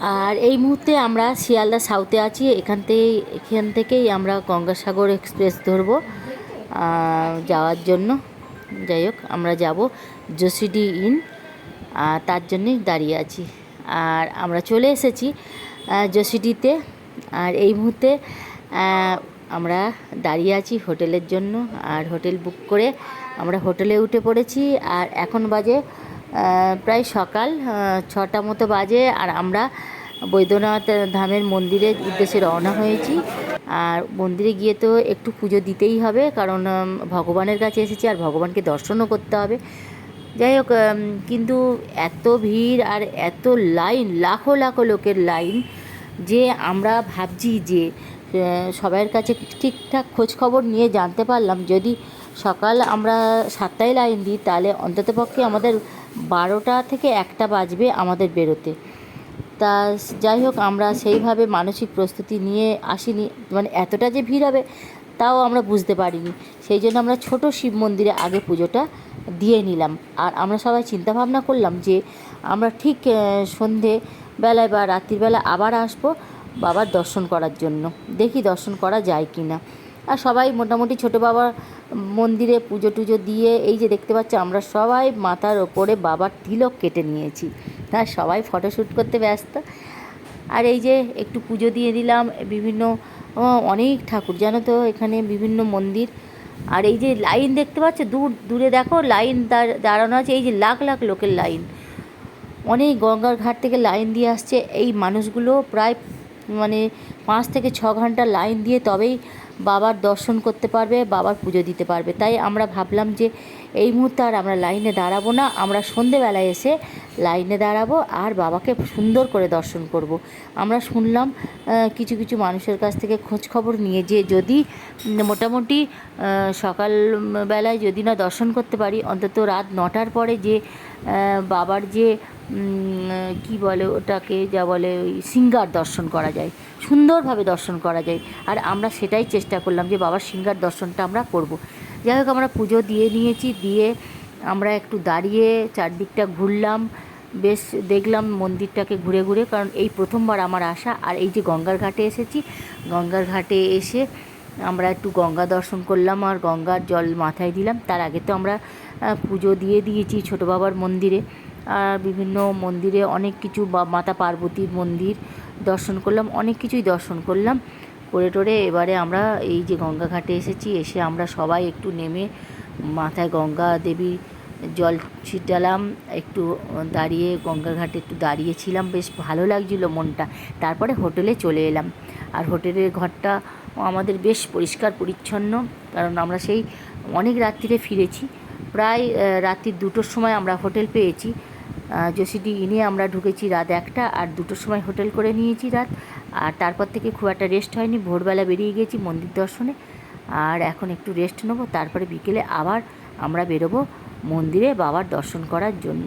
আর এই মুহূর্তে আমরা শিয়ালদা সাউথে আছি। এখান থেকেই এখান থেকেই আমরা গঙ্গাসাগর এক্সপ্রেস ধরবো যাওয়ার জন্য। যাই হোক, আমরা যাব জোসিডি ইন আর তার জন্যই দাঁড়িয়ে আছি। আর আমরা চলে এসেছি জোসিডিতে আর এই মুহূর্তে আমরা দাঁড়িয়ে আছি হোটেলের জন্য। আর হোটেল বুক করে আমরা হোটেলে উঠে পড়েছি। আর এখন বাজে প্রায় সকাল ছটা মতো বাজে আর আমরা বৈদ্যনাথ ধামের মন্দিরের উদ্দেশ্যে রওনা হয়েছি। আর মন্দিরে গিয়ে তো একটু পুজো দিতেই হবে, কারণ ভগবানের কাছে এসেছি আর ভগবানকে দর্শনও করতে হবে। যাই হোক কিন্তু এত ভিড় আর এত লাইন, লাখো লাখো লোকের লাইন যে আমরা ভাবছি যে সবার কাছে ঠিকঠাক খোঁজ খবর নিয়ে জানতে পারলাম। যদি সকাল আমরা সাতটায় লাইন দিই, তাহলে অন্ততপক্ষে আমাদের বারোটা থেকে একটা বাজবে আমাদের বেরোতে। তা যাই হোক, আমরা সেইভাবে মানসিক প্রস্তুতি নিয়ে আসিনি। মানে এতটা যে ভিড় হবে, তাও আমরা বুঝতে পারিনি। সেই জন্য আমরা ছোট শিব মন্দিরে আগে পুজোটা দিয়ে নিলাম। আর আমরা সবাই চিন্তা ভাবনা করলাম যে আমরা ঠিক সন্ধে বেলায় বা রাত্রিবেলা আবার আসব বাবার দর্শন করার জন্য। দেখি দর্শন করা যায় কি না আর সবাই মোটামুটি ছোটো বাবার মন্দিরে পুজো টুজো দিয়ে এই যে দেখতে পাচ্ছ, আমরা সবাই মাথার ওপরে বাবার তিলক কেটে নিয়েছি। হ্যাঁ সবাই ফটোশ্যুট করতে ব্যস্ত। আর এই যে একটু পুজো দিয়ে দিলাম, বিভিন্ন অনেক ঠাকুর জানো তো, এখানে বিভিন্ন মন্দির। আর এই যে লাইন দেখতে পাচ্ছ, দূর, দূরে দেখো, লাইন দাঁড়- দাঁড়ানো আছে, এই যে লাখ লাখ লোকের লাইন। অনেক গঙ্গার ঘাট থেকে লাইন দিয়ে আসছে। এই মানুষগুলো প্রায় মানে পাঁচ থেকে ছ ঘণ্টা লাইন দিয়ে তবেই বাবার দর্শন করতে পারবে বাবার পুজো দিতে পারবে তাই আমরা ভাবলাম যে এই মুহূর্তে আর আমরা লাইনে দাঁড়াবো না আমরা সন্ধেবেলায় এসে লাইনে দাঁড়াবো আর বাবাকে সুন্দর করে দর্শন করব। আমরা শুনলাম কিছু কিছু মানুষের কাছ থেকে খোঁজ খবর নিয়ে যে যদি মোটামুটি আহ, সকাল বেলায় যদি না দর্শন করতে পারি অন্তত রাত নটার পরে যে বাবার যে কি বলে ওটাকে, যা বলে ওই সিঙ্গার দর্শন করা যায়, সুন্দরভাবে দর্শন করা যায়। আর আমরা সেটাই চেষ্টা করলাম যে বাবার সিঙ্গার দর্শনটা আমরা করব। যাই হোক, আমরা পুজো দিয়ে নিয়েছি, দিয়ে আমরা একটু দাঁড়িয়ে চারদিকটা ঘুরলাম। বেশ দেখলাম মন্দিরটাকে ঘুরে ঘুরে, কারণ এই প্রথমবার আমার আসা। আর এই যে গঙ্গার ঘাটে এসেছি, গঙ্গার ঘাটে এসে আমরা একটু গঙ্গা দর্শন করলাম আর গঙ্গার জল মাথায় দিলাম। তার আগে তো আমরা পুজো দিয়ে দিয়েছি ছোটো বাবার মন্দিরে। আর বিভিন্ন মন্দিরে অনেক কিছু বা মাতা পার্বতীর মন্দির দর্শন করলাম, অনেক কিছুই দর্শন করলাম। করে টোরে এবারে আমরা এই যে গঙ্গা ঘাটে এসেছি, এসে আমরা সবাই একটু নেমে মাথায় গঙ্গা দেবী জল ছিটালাম, একটু দাঁড়িয়ে গঙ্গা ঘাটে একটু দাঁড়িয়েছিলাম, বেশ ভালো লাগছিল মনটা। তারপরে হোটেলে চলে এলাম। আর হোটেলের ঘরটা আমাদের বেশ পরিষ্কার পরিচ্ছন্ন, কারণ আমরা সেই অনেক রাত্রিরে ফিরেছি। প্রায় রাত্রি দুটোর সময় আমরা হোটেল পেয়েছি। জসিডি, ইনে আমরা ঢুকেছি রাত একটা আর দুটোর সময় হোটেল করে নিয়েছি রাত। আর তারপর থেকে খুব একটা রেস্ট হয়নি, ভোরবেলা বেরিয়ে গেছি মন্দির দর্শনে। আর এখন একটু রেস্ট নেব, তারপরে বিকেলে আবার আমরা বেরোবো মন্দিরে বাবার দর্শন করার জন্য।